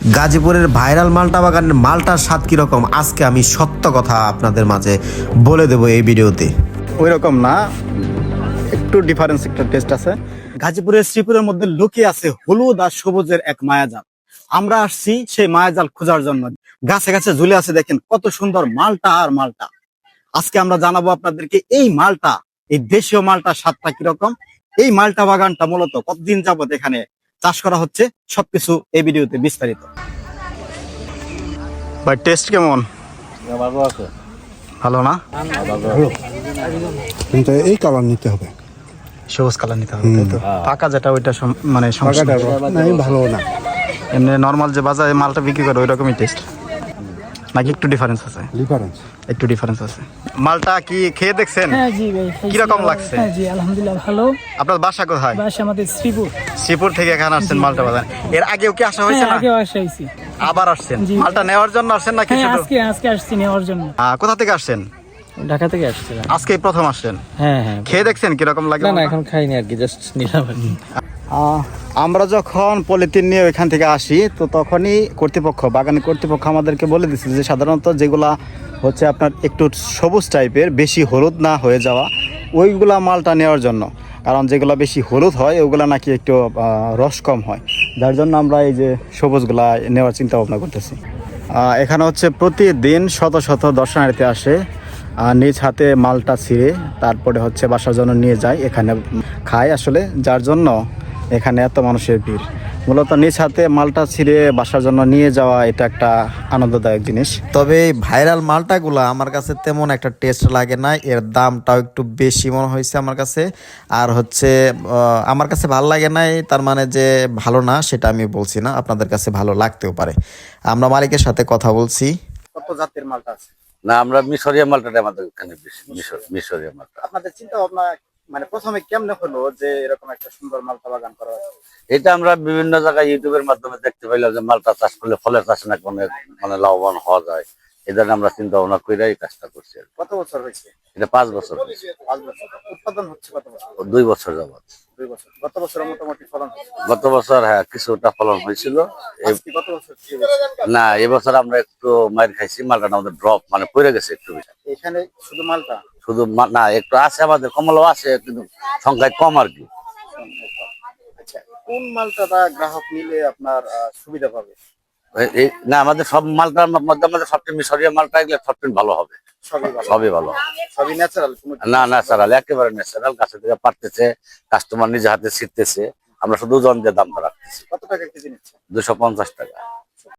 গাজীপুরের ভাইরাল মালটা বাগানের মালটার স্বাদ কীরকম? আজকে আমি সত্য কথা আপনাদের মাঝে বলে দেবো এই ভিডিওতে। ওই রকম না, একটু ডিফারেন্স একটা টেস্ট আছে। গাজীপুরের শ্রীপুরের মধ্যে লুকিয়ে আছে হলুদ আর সবুজের এক মায়াজাল। আমরা আসছি সেই মায়াজাল খোঁজার জন্য। গাছে গাছে ঝুলে আছে, দেখেন কত সুন্দর মালটা আর মালটা। আজকে আমরা জানাব আপনাদেরকে এই মালটা, এই দেশীয় মালটা স্বাদটা কীরকম? এই মালটা বাগানটা মূলত কতদিন যাবত এখানে চাষ করা হচ্ছে সবকিছু এই ভিডিওতে বিস্তারিত। ভাই টেস্ট কেমন? ভালো না? কিন্তু এই কালার নিতে হবে। সবুজ কালার নিতে হবে তাই তো? পাকা যেটা ওইটা মানে সমস্যা ভালো না এমনি নর্মাল যে বাজারে মালটা বিক্রি করে ওই রকমই টেস্ট নাকি একটু ডিফারেন্স আছে? ডিফারেন্স একটু ডিফারেন্স আছে। মালটা কি খেয়ে দেখছেন? হ্যাঁ জি ভাই খাইছি। কীরকম লাগছে? হ্যাঁ জি আলহামদুলিল্লাহ ভালো। আপনার বাসা কোথায়? বাস আমাদের শ্রীপুর। শ্রীপুর থেকে এখানে আসছেন মালটা বাজার। এর আগেও কি আসা হয়েছে হ্যাঁ না? আগেও আসাইছি আবার আসছেন? মালটা নেওয়ার জন্য আসছেন নাকি হ্যাঁ শুধু? আজকে আজকে আসছি নেওয়ার জন্য। কোথা থেকে আসছেন? ঢাকা থেকে আসছে। আজকেই প্রথম আসছেন? হ্যাঁ হ্যাঁ। খেয়ে দেখছেন কীরকম লাগে না না এখন খাইনি আর কি জাস্ট নিলাম কি। আমরা যখন পলিথিন নিয়ে ওইখান থেকে আসি, তো তখনই কর্তৃপক্ষ বাগানের কর্তৃপক্ষ আমাদেরকে বলে দিচ্ছে যে সাধারণত যেগুলা হচ্ছে আপনার একটু সবুজ টাইপের, বেশি হলুদ না হয়ে যাওয়া, ওইগুলা মালটা নেওয়ার জন্য। কারণ যেগুলো বেশি হলুদ হয়, ওগুলা নাকি একটু রস কম হয়। যার জন্য আমরা এই যে সবুজগুলা নেওয়ার চিন্তা ভাবনা করতেছি। এখানে হচ্ছে প্রতিদিন শত শত দর্শনার্থী আসে নিজ হাতে মালটা ছিঁড়ে, তারপরে হচ্ছে বাসার জন্য নিয়ে যায়, এখানে খায় আসলে। যার জন্য এখানে এত মানুষের ভিড়। মূলত নিজ হাতে মালটা ছিঁড়ে বাসার জন্য নিয়ে যাওয়া এটা একটা আনন্দদায়ক জিনিস। তবে এই ভাইরাল মালটাগুলো আমার কাছে তেমন একটা টেস্ট লাগে না এর দামটাও একটু বেশি মনে হয়েছে আমার কাছে। আর হচ্ছে আমার কাছে ভালো লাগে নাই তার মানে যে ভালো না সেটা আমি বলছি না আপনাদের কাছে ভালো লাগতেও পারে। আমরা মালিকের সাথে কথা বলছি। কত জাতের মালটা আছে? না আমরা মিশরীয় মালটাটা আমাদের এখানে বেশি মিশর মিশরীয় মালটা। আপনাদের চিন্তা ভাবনা মানে প্রথমে কেমনে হলো যে এরকম একটা সুন্দর মালটা বাগান করা? এটা আমরা বিভিন্ন জায়গায় ইউটিউবের মাধ্যমে দেখতে পাইলাম যে মালটা চাষ করলে ফলের চাষ না মানে লাভবান হওয়া যায় জন্য আমরা চিন্তা ভাবনা করে এই কাজটা করছি কত বছর হয়েছে? এটা পাঁচ বছর পাঁচ বছর। উৎপাদন হচ্ছে কত বছর? দুই বছর যাবত দুই বছর। গত বছর মোটামুটি ফলন গত বছর হ্যাঁ কিছুটা ফলন হয়েছিল। না এবছর আমরা একটু মায়ের খাইছি মালটা আমাদের ড্রপ মানে পড়ে গেছে একটু এখানে শুধু মালটা? শুধু না একটু আছে আমাদের কমলাও আছে কিন্তু সংখ্যায় কম আর কি। আচ্ছা কোন মালটাটা গ্রাহক নিলে আপনার সুবিধা পাবে? না আমাদের সব মালটার মধ্যে আমাদের সবচেয়ে মিশরীয় মালটা এগুলো সবচেয়ে ভালো হবে। সবই ভালো। সবই ভালো হবে। সবই ন্যাচারাল না ন্যাচারাল একেবারে ন্যাচারাল গাছে থেকে পারতেছে কাস্টমার নিজে হাতে ছিটতেছে। আমরা শুধু জন দিয়ে দামটা রাখতেছি কত টাকা কেজি নিচ্ছে? দুশো পঞ্চাশ টাকা।